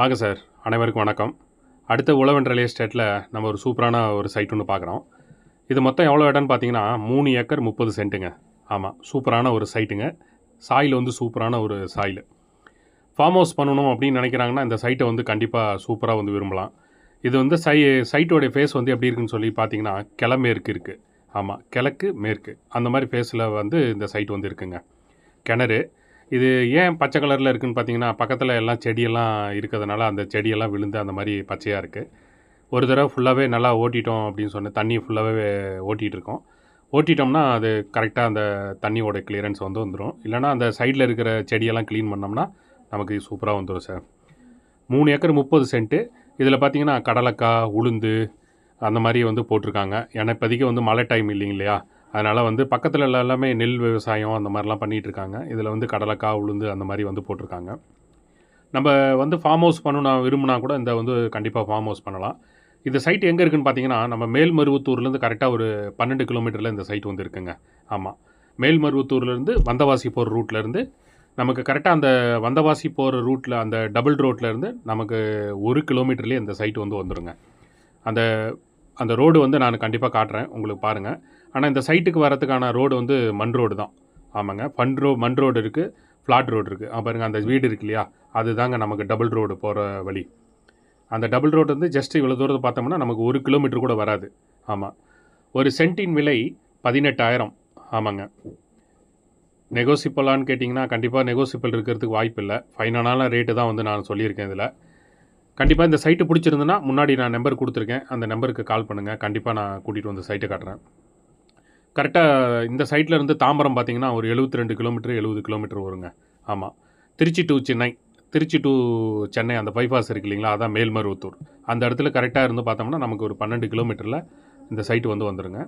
வாங்க சார். அனைவருக்கும் வணக்கம். அடுத்த உழவன் ரியல் எஸ்டேட்டில் நம்ம ஒரு சூப்பரான ஒரு சைட் ஒன்று பார்க்குறோம். இது மொத்தம் எவ்வளோ இடம்னு பார்த்தீங்கன்னா மூணு ஏக்கர் முப்பது சென்ட்டுங்க. ஆமாம் சூப்பரான ஒரு சைட்டுங்க சாயில் வந்து சூப்பரான ஒரு சாயில். ஃபார்ம் ஹவுஸ் பண்ணணும் அப்படின்னு நினைக்கிறாங்கன்னா இந்த சைட்டை வந்து கண்டிப்பாக சூப்பராக வந்து விரும்பலாம். இது வந்து சை சைட்டோடைய ஃபேஸ் வந்து எப்படி இருக்குன்னு சொல்லி பார்த்தீங்கன்னா கிளமேற்கு இருக்குது ஆமாம் கிழக்கு மேற்கு. அந்த மாதிரி ஃபேஸில் வந்து இந்த சைட் வந்து இருக்குங்க. கிணறு இது ஏன் பச்சை கலரில் இருக்குன்னு பார்த்தீங்கன்னா பக்கத்தில் எல்லாம் செடியெல்லாம் இருக்கிறதுனால அந்த செடியெல்லாம் விழுந்து அந்த மாதிரி பச்சையாக இருக்குது ஒரு தடவை ஃபுல்லாகவே நல்லா ஓட்டிட்டோம் அப்படின்னு சொன்ன தண்ணி ஃபுல்லாகவே ஓட்டிகிட்டு இருக்கோம். ஓட்டிட்டோம்னா அது கரெக்டாக அந்த தண்ணியோட கிளியரன்ஸ் வந்து வந்துடும் இல்லைனா அந்த சைடில் இருக்கிற செடியெல்லாம் க்ளீன் பண்ணோம்னா நமக்கு சூப்பராக வந்துடும் சார். மூணு ஏக்கர் முப்பது சென்ட்டு. இதில் பார்த்தீங்கன்னா கடலக்காய் உளுந்து அந்த மாதிரி வந்து போட்டிருக்காங்க. ஏன்னா இப்போதைக்கு வந்து மழை டைம் இல்லைங்க இல்லையா? அதனால் வந்து பக்கத்தில் எல்லாமே நெல் விவசாயம் அந்த மாதிரிலாம் பண்ணிகிட்ருக்காங்க இதில் வந்து கடலைக்காய் உளுந்து அந்த மாதிரி வந்து போட்டிருக்காங்க. நம்ம வந்து ஃபார்ம் ஹவுஸ் பண்ணணும் விரும்பினா கூட இந்த வந்து கண்டிப்பாக ஃபார்ம் ஹவுஸ் பண்ணலாம். இந்த சைட் எங்கே இருக்குதுன்னு பார்த்தீங்கன்னா நம்ம மேல்மருவத்தூர்லேருந்து கரெக்டாக ஒரு பன்னெண்டு கிலோமீட்டரில் இந்த சைட் வந்து இருக்குங்க. ஆமாம் மேல்மருவத்தூர்லேருந்து வந்தவாசி போகிற ரூட்லேருந்து நமக்கு கரெக்டாக அந்த வந்தவாசி போகிற ரூட்டில் அந்த டபுள் ரோட்லேருந்து நமக்கு ஒரு கிலோமீட்டர்லேயே இந்த சைட் வந்து வந்துடுங்க அந்த அந்த ரோடு வந்து நான் கண்டிப்பாக காட்டுறேன். உங்களுக்கு பாருங்கள் ஆனால் இந்த சைட்டுக்கு வரத்துக்கான ரோடு வந்து மண் ரோடு தான். ஆமாங்க. ஃபன் ரோ மண் ரோடு இருக்குது ஃப்ளாட் ரோடு இருக்குது பாருங்கள் அந்த வீடு இருக்கு இல்லையா? அதுதாங்க நமக்கு டபுள் ரோடு போகிற வழி. அந்த டபுள் ரோடு வந்து ஜஸ்ட் இவ்வளோ தூரத்தை பார்த்தோம்னா நமக்கு ஒரு கிலோமீட்டர் கூட வராது. ஆமாம் ஒரு சென்ட்டின் விலை பதினெட்டாயிரம். ஆமாங்க. நெகோசிப்பலான்னு கேட்டிங்கன்னா கண்டிப்பாக நெகோசிப்பல் இருக்கிறதுக்கு வாய்ப்பு இல்லை. ஃபைனலான ரேட்டு தான் வந்து நான் சொல்லியிருக்கேன் இதில். கண்டிப்பாக இந்த சைட்டு பிடிச்சிருந்துன்னா முன்னாடி நான் நம்பர் கொடுத்துருக்கேன். அந்த நம்பருக்கு கால் பண்ணுங்கள் கண்டிப்பாக நான் கூட்டிகிட்டு வந்து சைட்டை காட்டுறேன். கரெக்டாக இந்த சைட்டில் இருந்து தாம்பரம் பார்த்தீங்கன்னா ஒரு எழுபத்தி ரெண்டு கிலோமீட்டர் எழுபது கிலோமீட்டர் வருங்க. ஆமாம் திருச்சி டு சென்னை திருச்சி டு சென்னை அந்த பைபாஸ் இருக்கு இல்லைங்களா? அதான் மேல்மருவத்தூர். அந்த இடத்துல கரெக்டாக இருந்து பார்த்தோம்னா நமக்கு ஒரு பன்னெண்டு கிலோமீட்டரில் இந்த சைட்டு வந்து வந்துடுங்க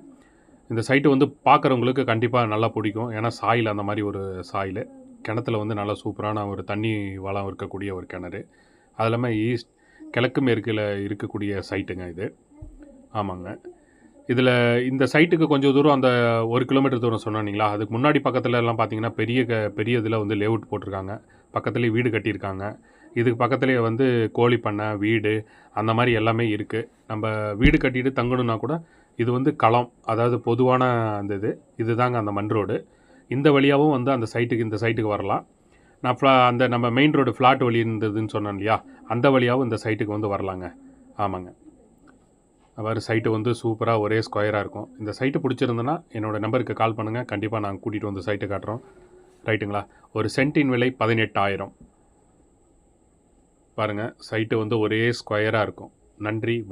இந்த சைட்டு வந்து பார்க்குறவங்களுக்கு கண்டிப்பாக நல்லா பிடிக்கும். ஏன்னா சாயில் அந்த மாதிரி ஒரு சாயில். கிணத்துல வந்து நல்லா சூப்பரான ஒரு தண்ணி வளம் இருக்கக்கூடிய ஒரு கிணறு. அது இல்லாமல் ஈஸ்ட் கிழக்கு மேற்கில் இருக்கக்கூடிய சைட்டுங்க இது. ஆமாங்க. இதில் இந்த சைட்டுக்கு கொஞ்சம் தூரம் அந்த ஒரு கிலோமீட்டர் தூரம் சொன்னீங்களா அதுக்கு முன்னாடி பக்கத்தில் எல்லாம் பார்த்தீங்கன்னா பெரிய க பெரிய இதில் வந்து லேஅவுட் போட்டிருக்காங்க. பக்கத்துலேயே வீடு கட்டியிருக்காங்க. இதுக்கு பக்கத்துலேயே வந்து கோழி பண்ணை வீடு அந்த மாதிரி எல்லாமே இருக்குது நம்ம வீடு கட்டிட்டு தங்கணும்னா கூட இது வந்து களம் அதாவது பொதுவான அந்த இது. இதுதாங்க அந்த மண் ரோடு இந்த வழியாகவும் வந்து அந்த சைட்டுக்கு இந்த சைட்டுக்கு வரலாம். நான் ஃப்ளா அந்த நம்ம மெயின் ரோடு ஃப்ளாட் வழி இருந்ததுன்னு சொன்னேன் இல்லையா? அந்த வழியாகவும் இந்த சைட்டுக்கு வந்து வரலாங்க. ஆமாங்க. அவர் சைட்டு வந்து சூப்பராக ஒரே ஸ்கொயராக இருக்கும். இந்த சைட்டு பிடிச்சிருந்தனா என்னோடய நம்பருக்கு கால் பண்ணுங்கள் கண்டிப்பாக நாங்கள் கூட்டிகிட்டு வந்து சைட்டு காட்டுறோம். ரைட்டுங்களா ஒரு சென்ட்டின் விலை பதினெட்டாயிரம். பாருங்கள் சைட்டு வந்து ஒரே ஸ்கொயராக இருக்கும். நன்றி